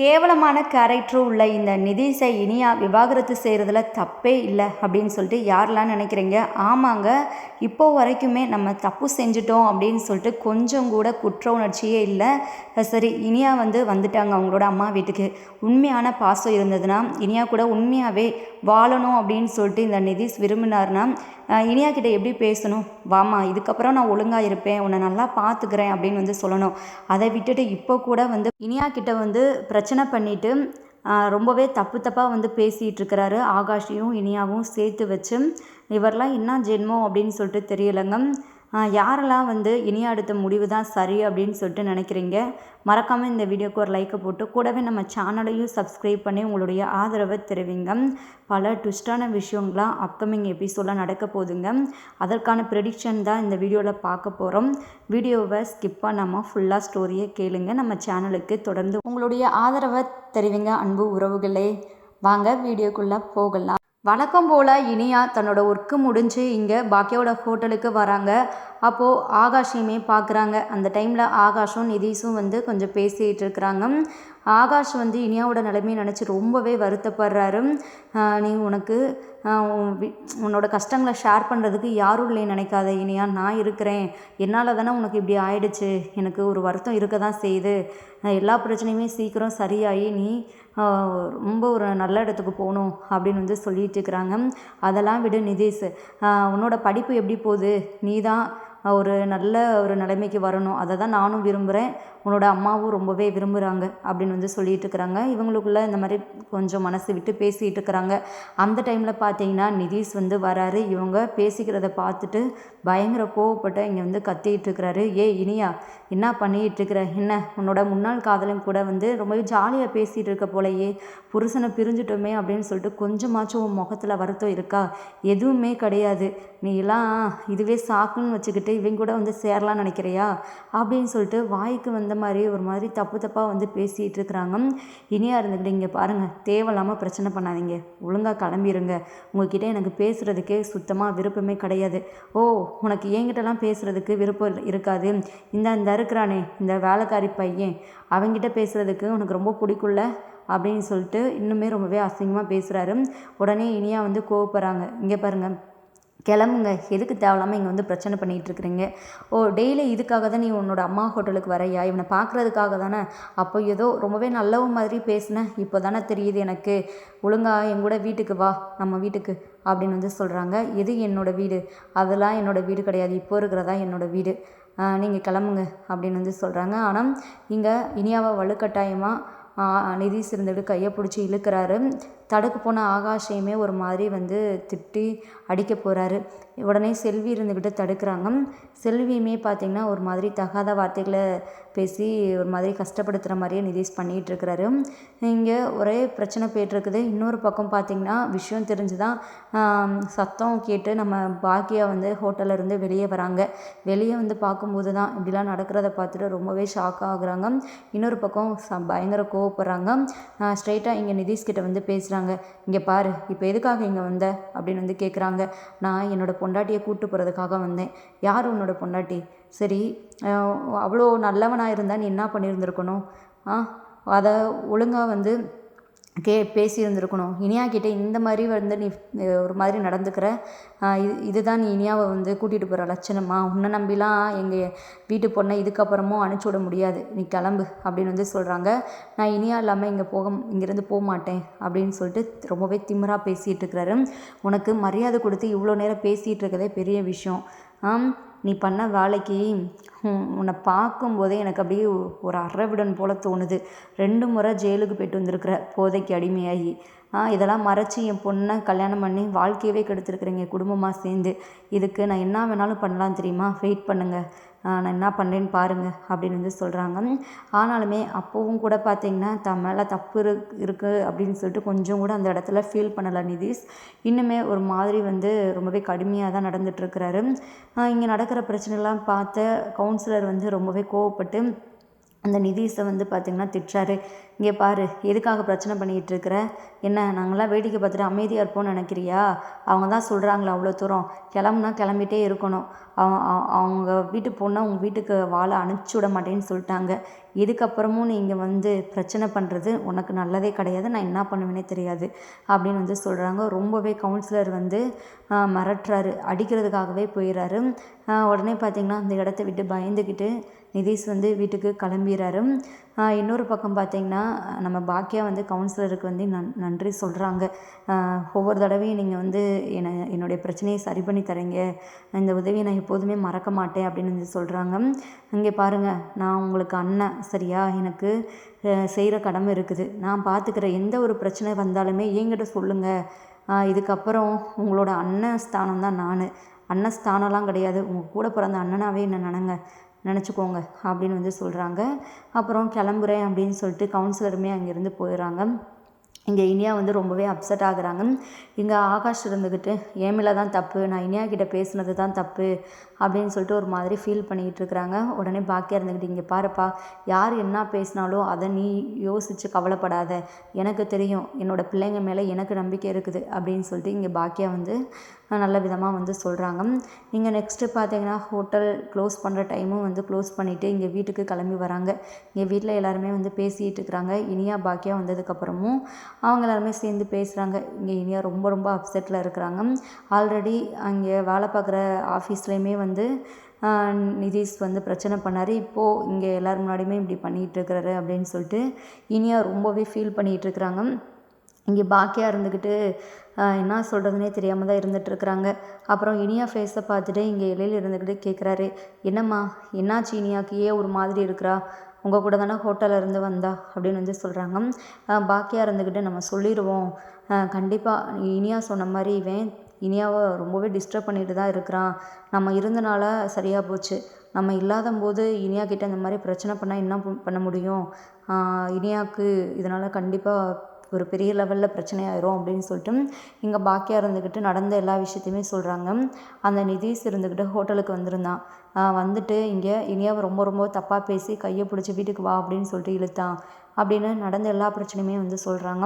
கேவலமான கேரக்டரும் உள்ள இந்த நிதிஷை இனியா விவாகரத்து செய்கிறதுல தப்பே இல்லை அப்படின்னு சொல்லிட்டு யாரெல்லாம் நினைக்கிறீங்க? ஆமாங்க இப்போ வரைக்குமே நம்ம தப்பு செஞ்சிட்டோம் அப்படின்னு சொல்லிட்டு கொஞ்சம் கூட குற்ற உணர்ச்சியே இல்லை. சரி இனியா வந்து வந்துட்டாங்க அவங்களோட அம்மா வீட்டுக்கு. உண்மையான பாசம் இருந்ததுன்னா இனியா கூட உண்மையாகவே வாழணும் அப்படின்னு சொல்லிட்டு இந்த நிதிஷ் விரும்பினார்னா இனியா கிட்ட எப்படி பேசணும்? வாமா இதுக்கப்புறம் நான் ஒழுங்காக இருப்பேன் உன்னை நல்லா பார்த்துக்கிறேன் அப்படின்னு வந்து சொல்லணும். அதை விட்டுட்டு இப்போ கூட வந்து இனியா கிட்ட வந்து பிரச்சனை பண்ணிட்டு ரொம்பவே தப்பு தப்பாக வந்து பேசிகிட்டு இருக்கிறாரு ஆகாஷையும் இனியாவும் சேர்த்து வச்சு இவரெலாம் என்ன ஜென்மம் அப்படின்னு சொல்லிட்டு தெரியலைங்க. யாரெல்லாம் வந்து இனி அடுத்த முடிவு தான் சரி அப்படின்னு சொல்லிட்டு நினைக்கிறீங்க மறக்காமல் இந்த வீடியோக்கு ஒரு லைக்கை போட்டு கூடவே நம்ம சேனலையும் சப்ஸ்கிரைப் பண்ணி உங்களுடைய ஆதரவை தெரிவிங்க. பல ட்விஸ்டான விஷயங்கள்லாம் அப்கமிங் எபிசோடில் நடக்க போகுதுங்க. அதற்கான ப்ரெடிக்ஷன் தான் இந்த வீடியோவில் பார்க்க போகிறோம் வீடியோவை ஸ்கிப் பண்ணாமல் ஃபுல்லாக ஸ்டோரியை கேளுங்க. நம்ம சேனலுக்கு தொடர்ந்து உங்களுடைய ஆதரவை தெரிவிங்க அன்பு உறவுகளே. வாங்க வீடியோக்குள்ளே போகலாம். வழக்கம் போல் இனியா தன்னோட ஒர்க்கு முடிஞ்சு இங்கே பாக்கியோட ஹோட்டலுக்கு வராங்க. அப்போது ஆகாஷையுமே பார்க்குறாங்க அந்த டைமில் ஆகாஷும் நிதிஷும் வந்து கொஞ்சம் பேசிகிட்டு இருக்கிறாங்க ஆகாஷ் வந்து இனியாவோட நிலைமையை நினச்சி ரொம்பவே வருத்தப்படுறாரு. நீ உனக்கு உன்னோட கஷ்டங்களை ஷேர் பண்ணுறதுக்கு யாரும் இல்லை நினைக்காத இனியா. நான் இருக்கிறேன். என்னால் தானே உனக்கு இப்படி ஆயிடுச்சு. எனக்கு ஒரு வருத்தம் இருக்க தான் செய்யுது. எல்லா பிரச்சனையுமே சீக்கிரம் சரியாகி நீ ரொம்ப ஒரு நல்ல இடத்துக்கு போகணும் அப்படின்னு வந்து சொல்லிட்டு இருக்கிறாங்க. அதெல்லாம் விடு நிதேஷ். உன்னோட படிப்பு எப்படி போகுது? நீ தான் ஒரு நல்ல ஒரு நிலைமைக்கு வரணும். அதை தான் நானும் விரும்புகிறேன் உன்னோட அம்மாவும் ரொம்பவே விரும்புகிறாங்க அப்படின்னு வந்து சொல்லிட்டு இருக்கிறாங்க. இவங்களுக்குள்ள இந்த மாதிரி கொஞ்சம் மனசு விட்டு பேசிகிட்டு இருக்கிறாங்க. அந்த டைமில் பார்த்தீங்கன்னா நிதீஷ் வந்து வராரு. இவங்க பேசிக்கிறத பார்த்துட்டு பயங்கர கோவப்பட்டு இங்கே வந்து கத்திட்டு இருக்கிறாரு. ஏ இனியா என்ன பண்ணிட்டு இருக்கிற? என்ன? உன்னோட முன்னாள் காதலன் கூட வந்து ரொம்பவே ஜாலியாக பேசிகிட்டு இருக்க போலையே. புருஷனை பிரிஞ்சுட்டோமே அப்படின்னு சொல்லிட்டு கொஞ்சமாச்சும் உன் முகத்தில் வருத்தம் இருக்கா? எதுவுமே கிடையாது. நீ எல்லாம் இதுவே சாக்குன்னு வச்சுக்கிட்டு இவங்க கூட வந்து சேரலாம்னு நினைக்கிறியா? அப்படின்னு சொல்லிட்டு வாய்க்கு வந்த மாதிரி ஒரு மாதிரி தப்பு தப்பாக வந்து பேசிகிட்டு இருக்கிறாங்க. இனியாக இருந்துக்கிட்டு இங்கே பாருங்கள் தேவையில்லாமல் பிரச்சனை பண்ணாதீங்க. ஒழுங்காக கிளம்பிடுங்க உங்ககிட்ட எனக்கு பேசுகிறதுக்கே சுத்தமாக விருப்பமே கிடையாது. ஓ உனக்கு என்கிட்டலாம் பேசுகிறதுக்கு விருப்பம் இருக்காது. இந்த இந்த இருக்கிறானே இந்த வேலைக்காரி பையன். அவங்கிட்ட பேசுகிறதுக்கு உனக்கு ரொம்ப பிடிக்கும்ல? அப்படின்னு சொல்லிட்டு இன்னுமே ரொம்பவே அசிங்கமாக பேசுகிறாரு உடனே இனியா வந்து கோவப்படுறாங்க. இங்கே பாருங்கள் கிளம்புங்க. எதுக்கு தேவையில்லாமல் இங்கே வந்து பிரச்சனை பண்ணிகிட்டு இருக்கிறீங்க ஓ டெய்லி இதுக்காக தான் நீ உன்னோட அம்மா ஹோட்டலுக்கு வரையா? இவனை பார்க்குறதுக்காக தானே? அப்போ ஏதோ ரொம்பவே நல்லவ மாதிரி பேசினேன் இப்போ தானே தெரியுது எனக்கு. ஒழுங்கா என் கூட வீட்டுக்கு வா நம்ம வீட்டுக்கு அப்படின்னு வந்து சொல்கிறாங்க இது என்னோடய வீடு. அதெல்லாம் என்னோடய வீடு கிடையாது. இப்போ இருக்கிறதா என்னோடய வீடு. நீங்கள் கிளம்புங்க அப்படின்னு வந்து சொல்கிறாங்க ஆனால் இங்கே இனியாவை வலுக்கட்டாயமாக நிதி இருந்துட்டு கையை பிடிச்சி இழுக்கிறாரு. தடுக்கு போன ஆகாஷையுமே ஒரு மாதிரி வந்து திட்டி அடிக்க போகிறாரு உடனே செல்வி இருந்துக்கிட்டு தடுக்கிறாங்க. செல்வியுமே பார்த்திங்கன்னா ஒரு மாதிரி தகாத வார்த்தைகளை பேசி ஒரு மாதிரி கஷ்டப்படுத்துகிற மாதிரியே நிதிஷ் பண்ணிகிட்டு இருக்கிறாரு. இங்கே ஒரே பிரச்சனை போயிட்டுருக்குது இன்னொரு பக்கம் பார்த்திங்கன்னா விஷயம் தெரிஞ்சு தான் சத்தம் கேட்டு நம்ம பாக்கியா வந்து ஹோட்டல்ல இருந்து வெளியே வராங்க. வெளியே வந்து பார்க்கும்போது தான் இப்படிலாம் நடக்கிறத பார்த்துட்டு ரொம்பவே ஷாக் ஆகுறாங்க. இன்னொரு பக்கம் ச பயங்கர கோவப்படுறாங்க. ஸ்ட்ரைட்டாக இங்கே நிதிஷ்கிட்ட வந்து பேசுகிறாங்க இங்கே பாரு இப்போ எதுக்காக இங்கே வந்த? அப்படின்னு வந்து கேட்குறாங்க நான் என்னோட பொண்டாட்டியை கூப்பிட்டு போகிறதுக்காக வந்தேன். யார் உன்னோட பொண்டாட்டி? சரி அவ்வளோ நல்லவனாக இருந்தால் நீ என்ன பண்ணியிருந்துருக்கணும்? ஆ அதை ஒழுங்காக வந்து கே பேசியிருந்திருக்கணும். இனியா கிட்ட இந்த மாதிரி வந்து நீ ஒரு மாதிரி நடந்துக்கிற. இது இதுதான் நீ இனியாவை வந்து கூட்டிகிட்டு போகிற லட்சணமா? உன்னை நம்பிலாம் எங்கள் வீட்டு பொண்ணை இதுக்கப்புறமும் அனுப்பிச்சி விட முடியாது. நீ கிளம்பு அப்படின்னு வந்து சொல்கிறாங்க நான் இனியா இல்லாமல் இங்கே போக இங்கேருந்து போக மாட்டேன் அப்படின்னு சொல்லிட்டு ரொம்பவே திமிராக பேசிகிட்டு இருக்கிறாரு. உனக்கு மரியாதை கொடுத்து இவ்வளோ நேரம் பேசிகிட்டு இருக்கதே பெரிய விஷயம். ஆம் நீ பண்ண வேலைக்கு உன்னை பார்க்கும்போதே எனக்கு அப்படியே ஒரு அறவிடன் போல தோணுது. ரெண்டு முறை ஜெயிலுக்கு போயிட்டு வந்திருக்கிற போதைக்கு அடிமையாகி. ஆ இதெல்லாம் மறைச்சி என் பொண்ணை கல்யாணம் பண்ணி வாழ்க்கையவே கெடுத்துருக்குறீங்க குடும்பமாக சேர்ந்து. இதுக்கு நான் என்ன வேணாலும் பண்ணலாம் தெரியுமா? வெயிட் பண்ணுங்கள் நான் என்ன பண்ணுறேன்னு பாருங்கள் அப்படின்னு வந்து சொல்கிறாங்க ஆனாலுமே அப்போவும் கூட பார்த்தீங்கன்னா தன் மேலே தப்பு இருக்குது அப்படின்னு சொல்லிட்டு கொஞ்சம் கூட அந்த இடத்துல ஃபீல் பண்ணலை நிதிஷ். இன்னுமே ஒரு மாதிரி வந்து ரொம்பவே கடுமையாக தான் நடந்துகிட்ருக்கிறாரு இங்கே நடக்கிற பிரச்சனைலாம் பார்த்த கவுன்சிலர் வந்து ரொம்பவே கோவப்பட்டு அந்த நிதிஷை வந்து பார்த்திங்கன்னா திட்டுறாரு. இங்கே பாரு எதுக்காக பிரச்சனை பண்ணிக்கிட்டு இருக்கிற என்ன நாங்களாம் வேடிக்கை பார்த்துட்டு அமைதியாக இருப்போம்னு நினைக்கிறியா? அவங்க தான் சொல்கிறாங்களே அவ்வளோ தூரம். கிளம்புனா கிளம்பிட்டே இருக்கணும். அவங்க வீட்டு பொண்ணை உங்கள் வீட்டுக்கு வாழ அனுப்பிச்சி விட மாட்டேன்னு சொல்லிட்டாங்க. இதுக்கப்புறமும் நீங்கள் வந்து பிரச்சனை பண்ணுறது உனக்கு நல்லதே கிடையாது நான் என்ன பண்ணுவேனே தெரியாது அப்படின்னு வந்து சொல்கிறாங்க ரொம்பவே கவுன்சிலர் வந்து மிரட்டுறாரு. அடிக்கிறதுக்காகவே போயிடுறாரு. உடனே பார்த்திங்கன்னா அந்த இடத்த விட்டு பயந்துக்கிட்டு நிதிஷ் வந்து வீட்டுக்கு கிளம்பிடுறாரு. இன்னொரு பக்கம் பார்த்திங்கன்னா நம்ம பாக்கியா வந்து கவுன்சிலருக்கு வந்து நன் நன்றி சொல்கிறாங்க ஒவ்வொரு தடவையும் நீங்கள் வந்து என்னை என்னுடைய பிரச்சனையை சரி பண்ணி தரீங்க. இந்த உதவியை நான் எப்போதுமே மறக்க மாட்டேன் அப்படின்னு வந்து சொல்கிறாங்க இங்கே பாருங்கள் நான் உங்களுக்கு அண்ணன் சரியா? எனக்கு செய்கிற கடமை இருக்குது. நான் பார்த்துக்கிற எந்த ஒரு பிரச்சனை வந்தாலுமே என்கிட்ட சொல்லுங்கள் இதுக்கப்புறம் உங்களோட அண்ணன் ஸ்தானம் தான் நான். அண்ணன் ஸ்தானம்லாம் கிடையாது. உங்கள் கூட பிறந்த அண்ணனாகவே என்ன நினங்க. நினச்சிக்கோங்க அப்படின்னு வந்து சொல்கிறாங்க அப்புறம் கிளம்புறேன் அப்படின்னு சொல்லிட்டு கவுன்சிலருமே அங்கேருந்து போயிடுறாங்க. இங்கே இனியா வந்து ரொம்பவே அப்செட் ஆகுறாங்க. இங்கே ஆகாஷ் இருந்துக்கிட்டு என் மேலே தான் தப்பு? நான் இனியா கிட்டே பேசுனது தான் தப்பு அப்படின்னு சொல்லிட்டு ஒரு மாதிரி ஃபீல் பண்ணிக்கிட்டு இருக்கிறாங்க. உடனே பாக்கியா இருந்துக்கிட்டு இங்கே பாருப்பா யார் என்ன பேசினாலும் அதை நீ யோசித்து கவலைப்படாத. எனக்கு தெரியும் என்னோடய பிள்ளைங்க மேலே எனக்கு நம்பிக்கை இருக்குது அப்படின்னு சொல்லிட்டு இங்கே பாக்கியா வந்து நல்ல விதமாக வந்து சொல்கிறாங்க இங்கே நெக்ஸ்ட்டு பார்த்தீங்கன்னா ஹோட்டல் க்ளோஸ் பண்ணுற டைமும் வந்து க்ளோஸ் பண்ணிவிட்டு இங்கே வீட்டுக்கு கிளம்பி வராங்க. இங்கே வீட்டில் எல்லாருமே வந்து பேசிகிட்டு இருக்கிறாங்க. இனியா பாக்கியா வந்ததுக்கப்புறமும் அவங்க எல்லாருமே சேர்ந்து பேசுகிறாங்க இங்கே இனியா ரொம்ப ரொம்ப அப்செட்டில் இருக்கிறாங்க. ஆல்ரெடி அங்கே வேலை பார்க்குற ஆஃபீஸ்லேயுமே வந்து நிதிஷ் வந்து பிரச்சனை பண்ணார். இப்போது இங்கே எல்லோரும் முன்னாடியுமே இப்படி பண்ணிகிட்டு இருக்கிறாரு அப்படின்னு சொல்லிட்டு இனியா ரொம்பவே ஃபீல் பண்ணிகிட்டு இருக்கிறாங்க. இங்கே பாக்கியாக இருந்துக்கிட்டு என்ன சொல்கிறதுனே தெரியாமல் தான் இருந்துகிட்ருக்குறாங்க அப்புறம் இனியா ஃபேஸை பார்த்துட்டு இங்கே இலையில் இருந்துக்கிட்டு கேட்குறாரு என்னம்மா என்னாச்சு இனியாக்கு? ஏன் ஒரு மாதிரி இருக்கிறா? உங்கள் கூட தானே ஹோட்டலில் இருந்து வந்தா? அப்படின்னு வந்து சொல்கிறாங்க பாக்கியாக இருந்துக்கிட்டு நம்ம சொல்லிடுவோம் கண்டிப்பாக இனியா சொன்ன மாதிரி இவன் இனியாவை ரொம்பவே டிஸ்டர்ப் பண்ணிட்டு தான் இருக்கிறான். நம்ம இருந்தனால சரியாக போச்சு. நம்ம இல்லாத போது இனியா கிட்ட இந்த மாதிரி பிரச்சனை பண்ணால் என்ன பண்ண முடியும்? இனியாவுக்கு இதனால் கண்டிப்பாக ஒரு பெரிய லெவலில் பிரச்சனையாயிரும் அப்படின்னு சொல்லிட்டு இங்கே பாக்கியா இருந்துக்கிட்டு நடந்த எல்லா விஷயத்தையுமே சொல்கிறாங்க அந்த நிதிஷ் இருந்துக்கிட்டு ஹோட்டலுக்கு வந்திருந்தான். வந்துட்டு இங்கே இனியாவை ரொம்ப ரொம்ப தப்பாக பேசி கையை பிடிச்சி வீட்டுக்கு வா அப்படின்னு சொல்லிட்டு இழுத்தான். அப்படின்னு நடந்த எல்லா பிரச்சனையுமே வந்து சொல்கிறாங்க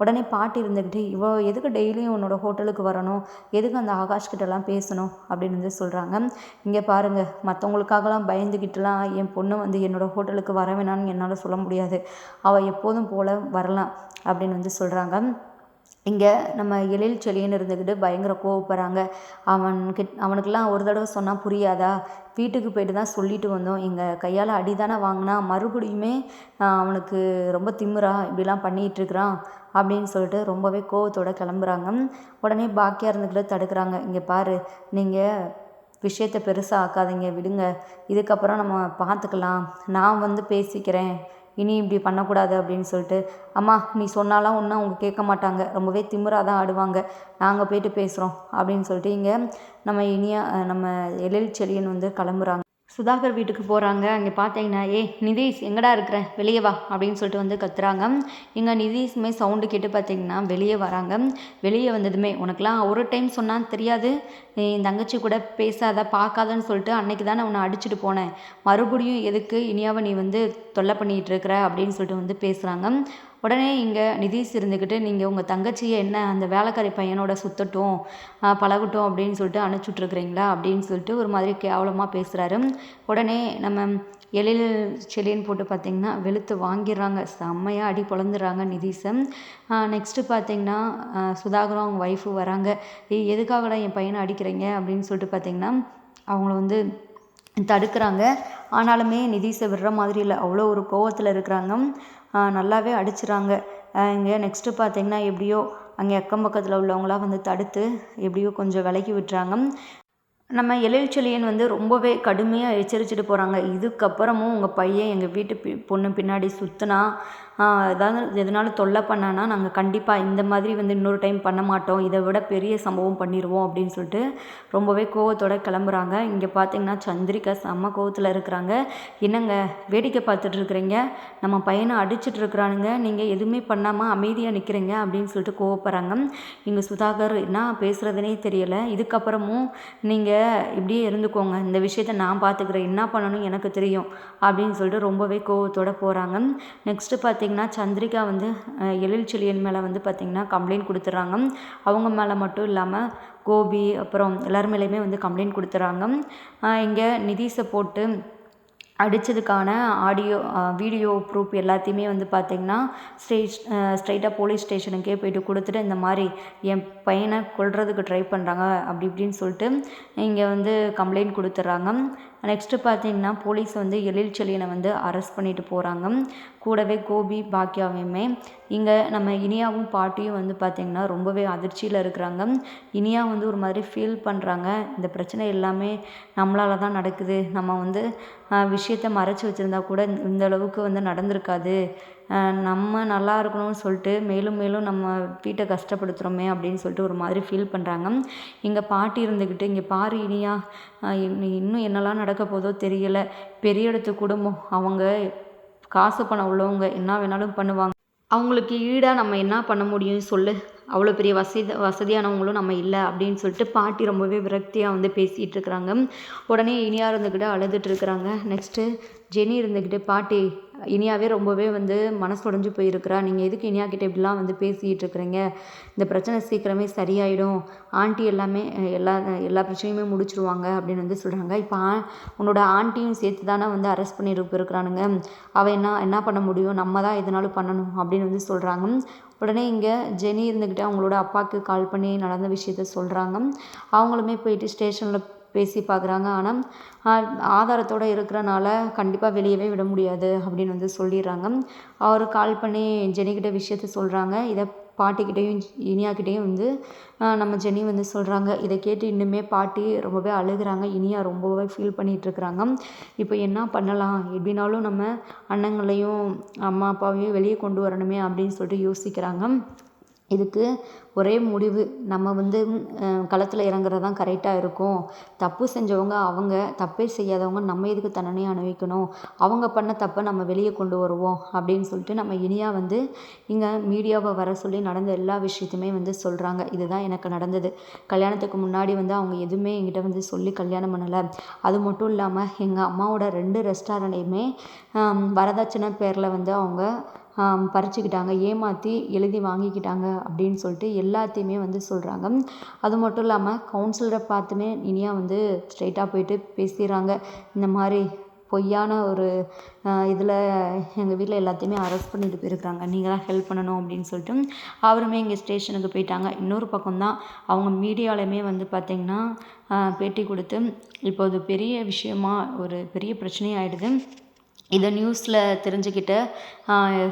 உடனே பாட்டி இருந்துக்கிட்டு இவ எதுக்கு டெய்லியும் உன்னோட ஹோட்டலுக்கு வரணும்? எதுக்கு அந்த ஆகாஷ் கிட்டலாம் பேசணும்? அப்படின்னு வந்து சொல்கிறாங்க இங்கே பாருங்கள் மற்றவங்களுக்காகலாம் பயந்துக்கிட்டுலாம் என் பொண்ணு வந்து என்னோடய ஹோட்டலுக்கு வர வேணான்னு என்னால் சொல்ல முடியாது. அவள் எப்போதும் போல் வரலாம் அப்படின்னு வந்து சொல்கிறாங்க இங்கே நம்ம எழில் செழியன் இருந்துக்கிட்டு பயங்கர கோவப்படுறாங்க. அவன்கிட் அவனுக்கெல்லாம் ஒரு தடவை சொன்னால் புரியாதா? வீட்டுக்கு போயிட்டு தான் சொல்லிட்டு வந்தோம். எங்கள் கையால் அடி தானே வாங்கினா மறுபடியுமே அவனுக்கு ரொம்ப திமுறா இப்படிலாம் பண்ணிகிட்ருக்குறான் அப்படின்னு சொல்லிட்டு ரொம்பவே கோவத்தோடு கிளம்புறாங்க. உடனே பாக்கியாக இருந்துக்கிட்டு தடுக்கிறாங்க. இங்கே பாரு நீங்கள் விஷயத்த பெருசாக ஆக்காதீங்க விடுங்க. இதுக்கப்புறம் நம்ம பார்த்துக்கலாம். நான் வந்து பேசிக்கிறேன். இனி இப்படி பண்ணக்கூடாது அப்படின்னு சொல்லிட்டு அம்மா நீ சொன்னாலாம் ஒன்றும் அவங்க கேட்க மாட்டாங்க. ரொம்பவே திமிராக தான் ஆடுவாங்க. நாங்கள் போயிட்டு பேசுகிறோம் அப்படின்னு சொல்லிட்டு இங்கே நம்ம இனியா நம்ம எழில் செழியன் வந்து கிளம்புறாங்க. சுதாகர் வீட்டுக்கு போகிறாங்க அங்கே பார்த்தீங்கன்னா ஏ நிதீஷ் எங்கடா இருக்கிற? வெளியே வா அப்படின்னு சொல்லிட்டு வந்து கத்துறாங்க. இங்கே நிதீஷுமே சவுண்டு கேட்டு பார்த்தீங்கன்னா வெளியே வராங்க. வெளியே வந்ததுமே உனக்குலாம் ஒரு டைம் சொன்னால் தெரியாது. நீ என் தங்கச்சி கூட பேசாத பார்க்காதன்னு சொல்லிட்டு அன்னைக்கு தானே உன்னை அடிச்சுட்டு போனேன். மறுபடியும் எதுக்கு இனியாவை நீ வந்து தொல்லை பண்ணிகிட்டு இருக்கிற? அப்படின்னு சொல்லிட்டு வந்து பேசுகிறாங்க உடனே இங்கே நிதிஷ் இருந்துக்கிட்டு நீங்கள் உங்கள் தங்கச்சியை என்ன அந்த வேலைக்காரி பையனோட சுற்றட்டும் பழகட்டும் அப்படின்னு சொல்லிட்டு அனுப்பிச்சுட்ருக்குறீங்களா அப்படின்னு சொல்லிட்டு ஒரு மாதிரி கேவலமாக பேசுகிறாரு உடனே நம்ம எழில் செலின்னு போட்டு பார்த்திங்கன்னா வெளுத்து வாங்கிடுறாங்க. செம்மையாக அடி பொழந்துடுறாங்க நிதிஷை. நெக்ஸ்ட்டு பார்த்திங்கன்னா சுதாகரும் அவங்க ஒய்ஃபு வராங்க. எதுக்காகடா என் பையனை அடிக்கிறீங்க? அப்படின்னு சொல்லிட்டு பார்த்திங்கன்னா அவங்கள வந்து தடுக்கிறாங்க. ஆனாலுமே நிதிஷை விடுற மாதிரி இல்லை. அவ்வளோ ஒரு கோவத்தில் இருக்கிறாங்க. நல்லாவே அடிச்சிடுறாங்க இங்கே நெக்ஸ்ட்டு பார்த்தீங்கன்னா எப்படியோ அங்கே அக்கம் பக்கத்தில் உள்ளவங்களாம் வந்து தடுத்து எப்படியோ கொஞ்சம் விலக்கி விட்டுறாங்க. நம்ம எழில்செழியன் வந்து ரொம்பவே கடுமையாக எச்சரிச்சுட்டு போகிறாங்க இதுக்கப்புறமும் உங்கள் பையன் எங்கள் வீட்டு பி பொண்ணு பின்னாடி சுற்றினா ஏதாவது எதனாலும் தொல்லை பண்ணானா நாங்கள் கண்டிப்பாக இந்த மாதிரி வந்து இன்னொரு டைம் பண்ண மாட்டோம். இதை விட பெரிய சம்பவம் பண்ணிடுவோம் அப்படின்னு சொல்லிட்டு ரொம்பவே கோவத்தோடு கிளம்புறாங்க. இங்கே பார்த்தீங்கன்னா சந்திரிகா செம்ம கோவத்தில் இருக்கிறாங்க. என்னங்க வேடிக்கை பார்த்துட்டு இருக்கிறீங்க? நம்ம பையனை அடிச்சிட்டு இருக்கிறானுங்க. நீங்கள் எதுவுமே பண்ணாமல் அமைதியாக நிற்கிறீங்க அப்படின்னு சொல்லிட்டு கோவப்படுறாங்க. இங்கே சுதாகர் என்ன பேசுகிறதுனே தெரியலை. இதுக்கப்புறமும் நீங்கள் இப்படியே இருந்துக்கோங்க. இந்த விஷயத்த நான் பார்த்துக்கிறேன் என்ன பண்ணணும் எனக்கு தெரியும் அப்படின்னு சொல்லிட்டு ரொம்பவே கோவத்தோடு போகிறாங்க நெக்ஸ்ட்டு பார்த்து பார்த்திங்கன்னா சந்திரிகா வந்து எழில் செழியன் மேலே வந்து பார்த்திங்கன்னா கம்ப்ளைண்ட் கொடுத்துட்றாங்க அவங்க மேலே மட்டும் இல்லாமல் கோபி அப்புறம் எல்லார் மேலேயுமே வந்து கம்ப்ளைண்ட் கொடுத்துட்றாங்க இங்கே நிதிஷை போட்டு அடித்ததுக்கான ஆடியோ வீடியோ ப்ரூஃப் எல்லாத்தையுமே வந்து பார்த்திங்கன்னா ஸ்டேஷ் ஸ்ட்ரைட்டாக போலீஸ் ஸ்டேஷனுக்கே போயிட்டு கொடுத்துட்டு இந்த மாதிரி என் பையனை கொல்றதுக்கு ட்ரை பண்ணுறாங்க அப்படி இப்படின்னு சொல்லிட்டு இங்கே வந்து கம்ப்ளைண்ட் கொடுத்துட்றாங்க நெக்ஸ்ட்டு பார்த்தீங்கன்னா போலீஸ் வந்து எழில் செழியனை வந்து அரெஸ்ட் பண்ணிட்டு போகிறாங்க கூடவே கோபி பாக்கியாவையுமே இங்கே நம்ம இனியாவும் பாட்டியும் வந்து பார்த்திங்கன்னா ரொம்பவே அதிர்ச்சியில் இருக்கிறாங்க. இனியா வந்து ஒரு மாதிரி ஃபீல் பண்ணுறாங்க இந்த பிரச்சனை எல்லாமே நம்மளால தான் நடக்குது. நம்ம வந்து விஷயத்த மறைச்சி வச்சுருந்தா கூட இந்த அளவுக்கு வந்து நடந்திருக்காது. நம்ம நல்லா இருக்கணும்னு சொல்லிட்டு மேலும் மேலும் நம்ம வீட்டை கஷ்டப்படுத்துகிறோமே அப்படின்னு சொல்லிட்டு ஒரு மாதிரி ஃபீல் பண்ணுறாங்க இங்கே பாட்டி இருந்துக்கிட்டு இங்கே பாரு இனியா இன்னும் என்னெல்லாம் நடக்க போதோ தெரியலை. பெரிய இடத்து குடும்பம். அவங்க காசு பணம் உள்ளவங்க என்ன வேணாலும் பண்ணுவாங்க. அவங்களுக்கு ஈடாக நம்ம என்ன பண்ண முடியும் சொல்லு. அவ்வளோ பெரிய வசதி வசதியானவங்களும் நம்ம இல்லை அப்படின்னு சொல்லிட்டு பாட்டி ரொம்பவே விரக்தியாக வந்து பேசிகிட்டு இருக்கிறாங்க. உடனே இனியாக இருந்துக்கிட்டு அழுதுட்டு இருக்கிறாங்க. நெக்ஸ்ட்டு ஜெனி இருந்துக்கிட்டு பாட்டி இனியாவே ரொம்பவே வந்து மனசு உடஞ்சி போயிருக்கிறா. நீங்கள் எதுக்கு இனியா கிட்ட இப்படிலாம் வந்து பேசிகிட்டு இருக்கிறீங்க இந்த பிரச்சனை சீக்கிரமே சரியாயிடும். ஆண்டி எல்லாமே எல்லா எல்லா பிரச்சனையுமே முடிச்சிருவாங்க அப்படின்னு வந்து சொல்கிறாங்க இப்போ ஆ- உன்னோட ஆண்டியும் சேர்த்து தானே வந்து அரெஸ்ட் பண்ணியிருப்பிருக்கிறானுங்க அவள் என்ன என்ன பண்ண முடியும்? நம்ம தான் எதுனாலும் பண்ணணும் அப்படின்னு வந்து சொல்கிறாங்க உடனே இங்கே ஜெனி இருந்துக்கிட்டு அவங்களோட அப்பாவுக்கு கால் பண்ணி நடந்த விஷயத்த சொல்கிறாங்க அவங்களுமே போயிட்டு ஸ்டேஷனில் பேசி பார்க்குறாங்க. ஆனால் ஆதாரத்தோடு இருக்கிறனால கண்டிப்பாக வெளியவே விட முடியாது அப்படின்னு வந்து சொல்லிடுறாங்க. அவர் கால் பண்ணி ஜெனிக்கிட்ட விஷயத்த சொல்கிறாங்க இதை பாட்டிக்கிட்டேயும் இனியாக்கிட்டேயும் வந்து நம்ம ஜெனி வந்து சொல்கிறாங்க இதை கேட்டு இன்னுமே பாட்டி ரொம்பவே அழுகுறாங்க. இனியா ரொம்பவே ஃபீல் பண்ணிகிட்ருக்குறாங்க இப்போ என்ன பண்ணலாம்? எப்படினாலும் நம்ம அண்ணங்களையும் அம்மா அப்பாவையும் வெளியே கொண்டு வரணுமே அப்படின்னு சொல்லிட்டு யோசிக்கிறாங்க. இதுக்கு ஒரே முடிவு. நம்ம வந்து களத்தில் இறங்குறது தான் கரெக்டாக இருக்கும். தப்பு செஞ்சவங்க அவங்க தப்பே செய்யாதவங்க நம்ம எதுக்கு தண்டனையை அனுபவிக்கணும்? அவங்க பண்ண தப்பை நம்ம வெளியே கொண்டு வருவோம் அப்படின்னு சொல்லிட்டு நம்ம இனியாக வந்து இங்கே மீடியாவை வர சொல்லி நடந்த எல்லா விஷயத்தையுமே வந்து சொல்கிறாங்க இதுதான் எனக்கு நடந்தது. கல்யாணத்துக்கு முன்னாடி வந்து அவங்க எதுவுமே என்கிட்ட வந்து சொல்லி கல்யாணம் பண்ணலை. அது மட்டும் இல்லாமல் எங்கள் அம்மாவோட ரெண்டு ரெஸ்டாரண்ட்டையுமே வரதட்சணை பேரில் வந்து அவங்க பறிச்சுக்கிட்டாங்க ஏமாற்றி எழுதி வாங்கிக்கிட்டாங்க அப்படின்னு சொல்லிட்டு எல்லாத்தையுமே வந்து சொல்கிறாங்க அது மட்டும் இல்லாமல் கவுன்சிலரை பார்த்துமே இனியா வந்து ஸ்ட்ரைட்டாக போயிட்டு பேசிடுறாங்க. இந்த மாதிரி பொய்யான ஒரு இதில் எங்கள் வீட்டில் எல்லாத்தையுமே அரெஸ்ட் பண்ணிட்டு போயிருக்கிறாங்க. நீங்கள் தான் ஹெல்ப் பண்ணணும் அப்படின்னு சொல்லிட்டு அவருமே இங்கே ஸ்டேஷனுக்கு போயிட்டாங்க. இன்னொரு பக்கம்தான் அவங்க மீடியாலையுமே வந்து பார்த்திங்கன்னா பேட்டி கொடுத்து இப்போ அது பெரிய விஷயமா ஒரு பெரிய பிரச்சனையாயிடுது. இதை நியூஸில் தெரிஞ்சுக்கிட்ட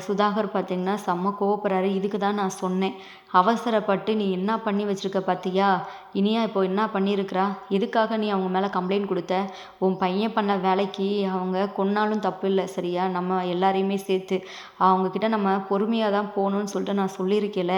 சுதாகர் பார்த்திங்கன்னா செம்ம கோவப்படுறாரு. இதுக்கு தான் நான் சொன்னேன். அவசரப்பட்டு நீ என்ன பண்ணி வச்சிருக்க பார்த்தியா இனியா இப்போ என்ன பண்ணியிருக்கிறா எதுக்காக நீ அவங்க மேலே கம்ப்ளைண்ட் கொடுத்த? உன் பையன் பண்ண வேலைக்கு அவங்க கொன்னாலும் தப்பு இல்லை சரியா? நம்ம எல்லாரையுமே சேர்த்து. அவங்கக்கிட்ட நம்ம பொறுமையாக தான் போகணும்னு சொல்லிட்டு நான் சொல்லியிருக்கேல.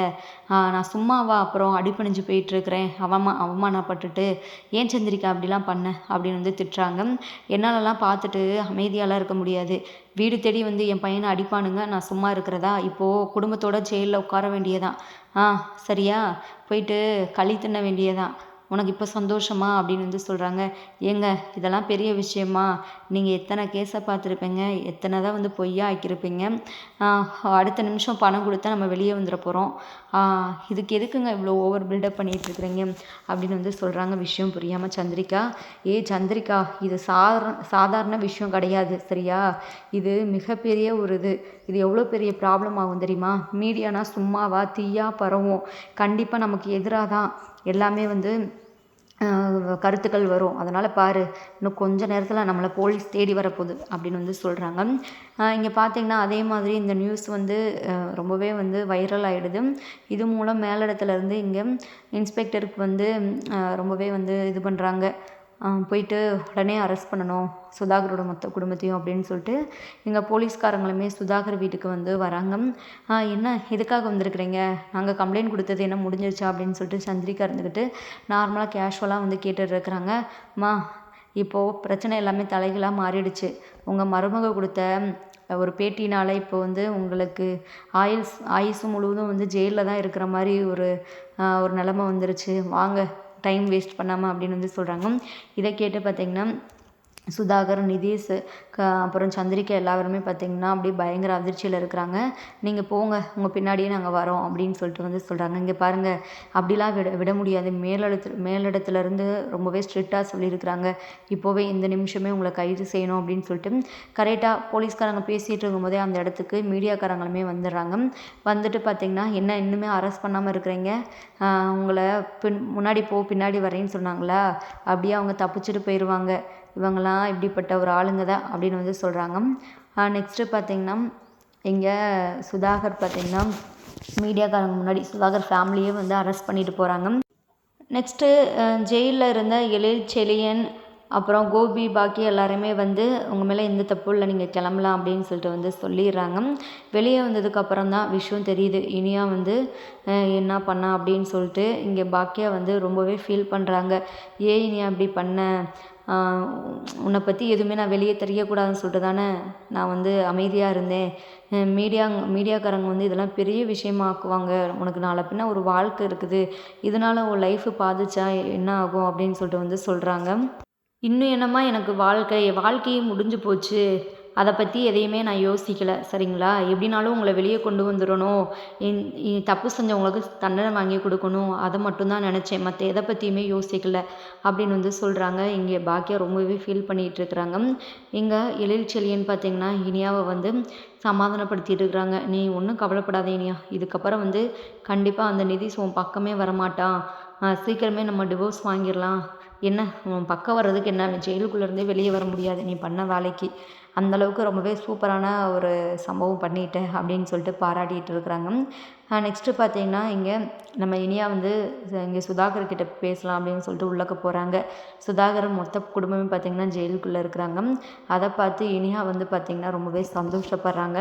நான் சும்மாவா அப்புறம் அடிப்பணிஞ்சு போயிட்டுருக்கிறேன். அவமா அவமானப்பட்டுட்டு. ஏன் சந்திரிக்கா அப்படிலாம் பண்ண? அப்படின்னு வந்து திட்டுறாங்க. என்னாலலாம் பார்த்துட்டு அமைதியாலாம் இருக்க முடியாது. வீடு தேடி வந்து என் பையனை அடிப்பானுங்க. நான் சும்மா இருக்கிறதா? இப்போது குடும்பத்தோட ஜெயிலில் உட்கார வேண்டியதான். ஆ சரியா? போயிட்டு களி தின்ன வேண்டியதான். உனக்கு இப்போ சந்தோஷமா அப்படின்னு வந்து சொல்கிறாங்க ஏங்க இதெல்லாம் பெரிய விஷயமா? நீங்கள் எத்தனை கேஸை பார்த்துருப்பீங்க? எத்தனை தான் வந்து பொய்யா ஆக்கியிருப்பீங்க? அடுத்த நிமிஷம் பணம் கொடுத்தா நம்ம வெளியே வந்துட போகிறோம் இதுக்கு எதுக்குங்க இவ்வளோ ஓவர் பில்டப் பண்ணிகிட்ருக்குறீங்க அப்படின்னு வந்து சொல்கிறாங்க விஷயம் புரியாமல் சந்திரிகா. ஏ சந்திரிகா இது சாதாரண சாதாரண விஷயம் கிடையாது சரியா? இது மிகப்பெரிய ஒரு இது. இது எவ்வளோ பெரிய ப்ராப்ளம் ஆகும் தெரியுமா? மீடியானா சும்மாவா தீயா பரவும். கண்டிப்பாக நமக்கு எதிராக தான் எல்லாமே வந்து கருத்துக்கள் வரும். அதனால் பாரு இன்னும் கொஞ்ச நேரத்தில் நம்மளை போலீஸ் தேடி வரப்போகுது அப்படின்னு வந்து சொல்கிறாங்க இங்கே பார்த்தீங்கன்னா அதே மாதிரி இந்த நியூஸ் வந்து ரொம்பவே வந்து வைரல் ஆகிடுது இது மூலம் மேலிடத்துலேருந்து இங்கே இன்ஸ்பெக்டருக்கு வந்து ரொம்பவே வந்து இது பண்ணுறாங்க போயிட்டு உடனே அரெஸ்ட் பண்ணணும். சுதாகரோட மொத்த குடும்பத்தையும் அப்படின்னு சொல்லிட்டு எங்கள் போலீஸ்காரங்களுமே சுதாகர் வீட்டுக்கு வந்து வராங்க. என்ன எதுக்காக வந்திருக்கிறீங்க? நாங்கள் கம்ப்ளைண்ட் கொடுத்தது என்ன முடிஞ்சிருச்சா? அப்படின்னு சொல்லிட்டு சந்திரிகா இருந்துக்கிட்டு நார்மலாக கேஷுவலாக வந்து கேட்டுட்டு இருக்கிறாங்க. அம்மா இப்போது பிரச்சனை எல்லாமே தலைகளாக மாறிடுச்சு. உங்கள் மருமக கொடுத்த ஒரு பேட்டினால் இப்போ வந்து உங்களுக்கு ஆயுஸ் ஆயுசு முழுவதும் வந்து ஜெயிலில் தான் இருக்கிற மாதிரி ஒரு ஒரு நிலமை வந்துருச்சு. வாங்க டைம் வேஸ்ட் பண்ணாமல் அப்படின்னு வந்து சொல்கிறாங்க இதை கேட்டு பார்த்தீங்கன்னா சுதாகர் நிதீஷ் க அப்புறம் சந்திரிகா எல்லாருமே பார்த்தீங்கன்னா அப்படியே பயங்கர அதிர்ச்சியில் இருக்கிறாங்க. நீங்கள் போங்க உங்கள் பின்னாடியே நாங்கள் வரோம் அப்படின்னு சொல்லிட்டு வந்து சொல்கிறாங்க இங்கே பாருங்கள் அப்படிலாம் விட விட முடியாது. மேலிடத்து மேலிடத்துலேருந்து ரொம்பவே ஸ்ட்ரிக்டாக சொல்லியிருக்கிறாங்க. இப்போவே இந்த நிமிஷமே உங்களை கைது செய்யணும் அப்படின்னு சொல்லிட்டு கரெக்டாக போலீஸ்காரங்க பேசிகிட்டு இருக்கும்போதே அந்த இடத்துக்கு மீடியாக்காரங்களுமே வந்துடுறாங்க. வந்துட்டு பார்த்திங்கன்னா என்ன இன்னுமே அரெஸ்ட் பண்ணாமல் இருக்கிறீங்க? உங்களை பின் முன்னாடி போ பின்னாடி வரேன்னு சொன்னாங்களா? அப்படியே அவங்க தப்பிச்சுட்டு போயிடுவாங்க இவங்களாம் இப்படிப்பட்ட ஒரு ஆளுங்க தான் அப்படின்னு வந்து சொல்கிறாங்க நெக்ஸ்ட்டு பார்த்திங்கன்னா இங்கே சுதாகர் பார்த்திங்கன்னா மீடியாக்காரங்க முன்னாடி சுதாகர் ஃபேமிலியே வந்து அரெஸ்ட் பண்ணிட்டு போகிறாங்க நெக்ஸ்ட்டு ஜெயிலில் இருந்த எழில் செழியன் அப்புறம் கோபி பாக்கி எல்லாருமே வந்து உங்கள் மேலே எந்த தப்பும் இல்லை நீங்கள் கிளம்பலாம் அப்படின்னு சொல்லிட்டு வந்து சொல்லிடுறாங்க. வெளியே வந்ததுக்கப்புறம் தான் விஷயம் தெரியுது. இனியா வந்து என்ன பண்ணா? அப்படின்னு சொல்லிட்டு இங்கே பாக்கியா வந்து ரொம்பவே ஃபீல் பண்ணுறாங்க ஏன் இனியா அப்படி பண்ண. உன்னை பற்றி எதுவுமே நான் வெளியே தெரியக்கூடாதுன்னு சொல்லிட்டு தானே நான் வந்து அமைதியாக இருந்தேன். மீடியா மீடியாக்காரங்க வந்து இதெல்லாம் பெரிய விஷயமா ஆக்குவாங்க உனக்கு நாளை பின்ன ஒரு வாழ்க்கை இருக்குது. இதனால் உன் லைஃபு பாதிச்சா என்ன ஆகும் அப்படின்னு சொல்லிட்டு வந்து சொல்கிறாங்க இன்னும் என்னம்மா எனக்கு வாழ்க்கை? வாழ்க்கையே முடிஞ்சு போச்சு. அதை பற்றி எதையுமே நான் யோசிக்கலை. சரிங்களா? எப்படினாலும் உங்களை வெளியே கொண்டு வந்துடணும். தப்பு செஞ்சவங்களுக்கு தண்டனை வாங்கி கொடுக்கணும். அதை மட்டும்தான் நினச்சேன். மற்ற எதை பற்றியுமே யோசிக்கலை அப்படின்னு வந்து சொல்கிறாங்க இங்கே பாக்கியா ரொம்பவே ஃபீல் பண்ணிகிட்ருக்குறாங்க இங்கே எழில் செழியன் பார்த்தீங்கன்னா இனியாவை வந்து சமாதானப்படுத்திட்டு இருக்கிறாங்க. நீ ஒன்றும் கவலைப்படாத இனியா. இதுக்கப்புறம் வந்து கண்டிப்பாக அந்த நிதிஷ் உன் பக்கமே வரமாட்டான். சீக்கிரமே நம்ம டிவோர்ஸ் வாங்கிடலாம். என்ன உன் பக்கம் வர்றதுக்கு என்ன? ஜெயிலுக்குள்ளேருந்தே வெளியே வர முடியாது. நீ பண்ண வேலைக்கு. அந்தளவுக்கு ரொம்பவே சூப்பரான ஒரு சம்பவம் பண்ணிட்ட அப்படின்னு சொல்லிட்டு பாராட்டிகிட்டு இருக்கிறாங்க. நெக்ஸ்ட்டு பார்த்தீங்கன்னா இங்கே நம்ம இனியா வந்து இங்கே சுதாகர் கிட்ட பேசலாம் அப்படின்னு சொல்லிட்டு உள்ளக்க போகிறாங்க சுதாகர் மொத்த குடும்பமே பார்த்திங்கன்னா ஜெயிலுக்குள்ளே இருக்கிறாங்க. அதை பார்த்து இனியா வந்து பார்த்திங்கன்னா ரொம்பவே சந்தோஷப்படுறாங்க.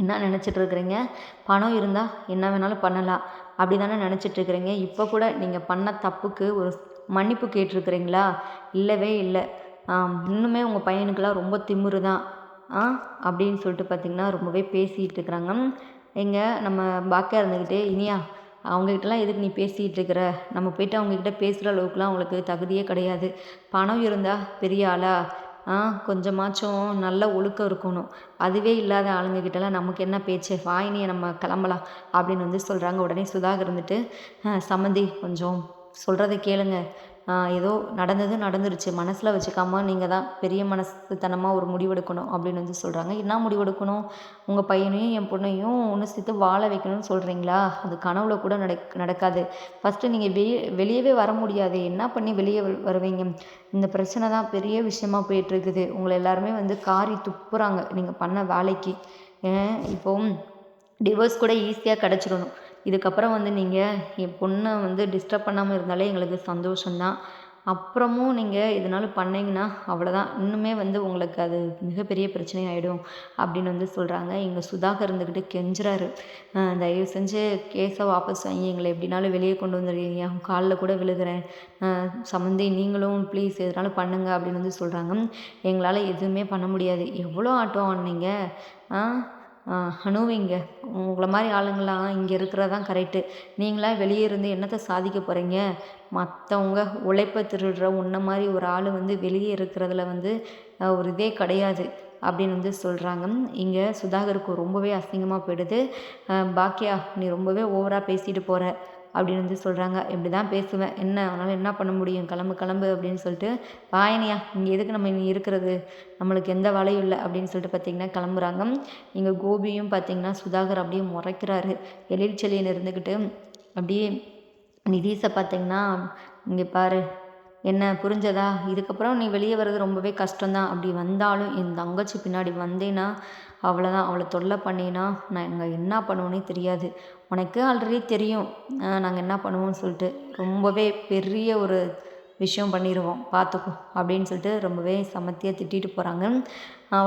என்ன நினச்சிட்ருக்குறீங்க பணம் இருந்தால் என்ன வேணாலும் பண்ணலாம். அப்படி தானே நினச்சிட்ருக்குறீங்க இப்போ கூட நீங்கள் பண்ண தப்புக்கு ஒரு மன்னிப்பு கேட்டிருக்கிறீங்களா? இல்லவே இல்லை. இன்னுமே உங்கள் பையனுக்கெல்லாம் ரொம்ப திமிரு தான் ஆ அப்படின்னு சொல்லிட்டு பார்த்தீங்கன்னா ரொம்பவே பேசிகிட்டு இருக்கிறாங்க. எங்கே நம்ம பாக்கியா இருந்துக்கிட்டே இனியா அவங்கக்கிட்டலாம் எதுக்கு நீ பேசிகிட்டு இருக்கிற? நம்ம போயிட்டு அவங்கக்கிட்ட பேசுகிற அளவுக்குலாம் அவங்களுக்கு தகுதியே கிடையாது. பணம் இருந்தால் பெரிய ஆளா? ஆ கொஞ்சமாச்சும் நல்ல ஒழுக்கம் இருக்கணும். அதுவே இல்லாத ஆளுங்கக்கிட்டலாம் நமக்கு என்ன பேச்சு? வாயினியை நம்ம கிளம்பலாம் அப்படின்னு வந்து சொல்கிறாங்க உடனே சுதாகர் இருந்துட்டு சம்மந்தி கொஞ்சம் சொல்கிறத கேளுங்க. ஏதோ நடந்தது நடந்துருச்சு. மனசில் வச்சுக்காம நீங்கள் தான் பெரிய மனசுத்தனமாக ஒரு முடிவெடுக்கணும் அப்படின்னு வந்து சொல்கிறாங்க என்ன முடிவெடுக்கணும்? உங்கள் பையனையும் என் பொண்ணையும் ஒன்று சேர்த்து வாழ வைக்கணும்னு சொல்கிறீங்களா அது கனவுல கூட நடக் நடக்காது. ஃபஸ்ட்டு நீங்கள் வெளியே வெளியவே வர முடியாது. என்ன பண்ணி வெளியே வருவீங்க? இந்த பிரச்சனை தான் பெரிய விஷயமா போயிட்டுருக்குது. உங்களை எல்லாருமே வந்து காரி துப்புறாங்க. நீங்கள் பண்ண வேலைக்கு. இப்போ டிவோர்ஸ் கூட ஈஸியாக கிடச்சிடணும். இதுக்கப்புறம் வந்து நீங்கள் என் பொண்ணை வந்து டிஸ்டர்ப் பண்ணாமல் இருந்தாலே எங்களுக்கு சந்தோஷம்தான். அப்புறமும் நீங்கள் இதனால் பண்ணிங்கன்னா அவ்வளோதான் இன்னுமே வந்து உங்களுக்கு அது மிகப்பெரிய பிரச்சனை ஆகிடும் அப்படின்னு வந்து சொல்கிறாங்க எங்கள் சுதாகர் இருந்துக்கிட்டு கெஞ்சுறாரு. தயவு செஞ்சு கேஸை வாபஸ் வாங்கி எங்களை எப்படினாலும் வெளியே கொண்டு வந்துடுறீங்க காலில் கூட விழுகிறேன். சம்மந்தி நீங்களும் ப்ளீஸ் எதனாலும் பண்ணுங்க அப்படின்னு வந்து சொல்கிறாங்க எங்களால் எதுவுமே பண்ண முடியாது. எவ்வளோ ஆட்டோ ஆனீங்க அனுபவிங்க. உங்களை மாதிரி ஆளுங்களாம் இங்கே இருக்கிறது தான் கரெக்டு நீங்களாம் வெளியே இருந்து என்னத்தை சாதிக்க போகிறீங்க மற்றவங்க உழைப்பை திருடுற உன்னை மாதிரி ஒரு ஆள் வந்து வெளியே இருக்கிறதுல வந்து ஒரு இதே கிடையாது அப்படின்னு வந்து சொல்கிறாங்க இங்கே சுதாகருக்கு ரொம்பவே அசிங்கமாக போயிடுது. பாக்கியா நீ ரொம்பவே ஓவராக பேசிட்டு போகிற அப்படின்னு வந்து சொல்கிறாங்க இப்படி தான் பேசுவேன். என்ன? அவனால் என்ன பண்ண முடியும்? கிளம்பு கிளம்பு அப்படின்னு சொல்லிட்டு வாயனியா இங்கே எதுக்கு நம்ம இங்கே இருக்கிறது? நம்மளுக்கு எந்த வேலையும் இல்லை. அப்படின்னு சொல்லிட்டு பார்த்திங்கன்னா கிளம்புறாங்க. இங்கே கோபியும் பார்த்திங்கன்னா சுதாகர் அப்படியே முறைக்கிறாரு. எழிற்செலியன் இருந்துக்கிட்டு அப்படியே நிதீஷை பார்த்திங்கன்னா இங்கே பாரு என்ன புரிஞ்சதா? இதுக்கப்புறம் நீ வெளியே வர்றது ரொம்பவே கஷ்டம்தான். அப்படி வந்தாலும் என் தங்கச்சி பின்னாடி வந்தேன்னா அவ்வளோதான் அவளை தொல்லை பண்ணினா நாங்கள் என்ன பண்ணுவோன்னே தெரியாது. உனக்கு ஆல்ரெடி தெரியும். நாங்கள் என்ன பண்ணுவோம்னு சொல்லிட்டு. ரொம்பவே பெரிய ஒரு விஷயம் பண்ணிடுவோம் பார்த்துக்கோ அப்படின்னு சொல்லிட்டு ரொம்பவே சமத்தியாக திட்டிட்டு போகிறாங்க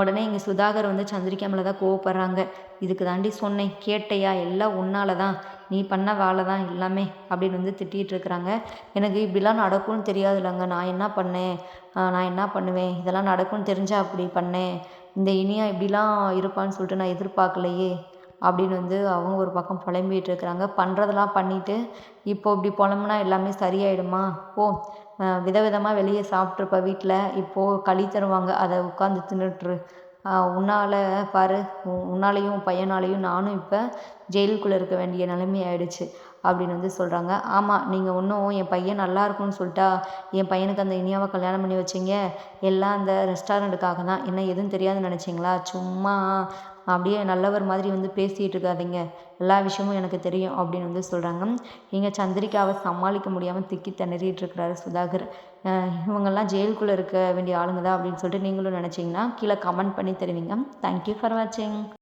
உடனே இங்கே சுதாகர் வந்து சந்திரிக்கா மேலே தான் கோவப்படுறாங்க. இதுக்கு தாண்டி சொன்னேன் கேட்டையா எல்லாம் உன்னால தான் நீ பண்ண வேலை தான் எல்லாமே அப்படின்னு வந்து திட்டிகிட்டு இருக்கிறாங்க. எனக்கு இப்படிலாம் நடக்கும்னு தெரியாதுல்லங்க நான் என்ன பண்ணேன்? நான் என்ன பண்ணுவேன்? இதெல்லாம் நடக்கும்னு தெரிஞ்சால் அப்படி பண்ணேன். இந்த இனியா இப்படிலாம் இருப்பான்னு சொல்லிட்டு நான் எதிர்பார்க்கலையே. அப்படின்னு வந்து அவங்க ஒரு பக்கம் புலம்பிகிட்டு இருக்கிறாங்க பண்ணுறதெல்லாம் பண்ணிவிட்டு இப்போ இப்படி புலம்புனா எல்லாமே சரியாயிடுமா? போ. விதவிதமாக வெளியே சாப்பிட்ருப்ப வீட்டில் இப்போது களி தருவாங்க. அதை உட்காந்து தின்னுட்ரு உன்னால் பாரு உன்னாலையும் பையனாலையும் பையனாலேயும் நானும் இப்போ ஜெயிலுக்குள்ளே இருக்க வேண்டிய நிலைமை ஆயிடுச்சு அப்படின்னு வந்து சொல்கிறாங்க ஆமாம் நீங்கள் ஒன்றும் என் பையன் நல்லா இருக்கும்னு சொல்லிட்டா என் பையனுக்கு அந்த இனியாவை கல்யாணம் பண்ணி வச்சிங்க. எல்லாம் அந்த ரெஸ்டாரண்ட்டுக்காக தான். என்ன எதுவும் தெரியாதுன்னு நினச்சிங்களா? சும்மா அப்படியே நல்லவர் மாதிரி வந்து பேசிகிட்டு இருக்காதீங்க எல்லா விஷயமும் எனக்கு தெரியும் அப்படின்னு வந்து சொல்கிறாங்க இங்கே சந்திரிகாவை சமாளிக்க முடியாமல் திக்கி திணறிட்டு இருக்கிறாரு சுதாகர் இவங்கெல்லாம் ஜெயிலுக்குள்ளே இருக்க வேண்டிய ஆளுங்க தான் அப்படின்னு சொல்லிட்டு நீங்களும் நினச்சிங்கன்னா கீழே கமெண்ட் பண்ணி தருவீங்க. தேங்க்யூ ஃபார் வாட்சிங்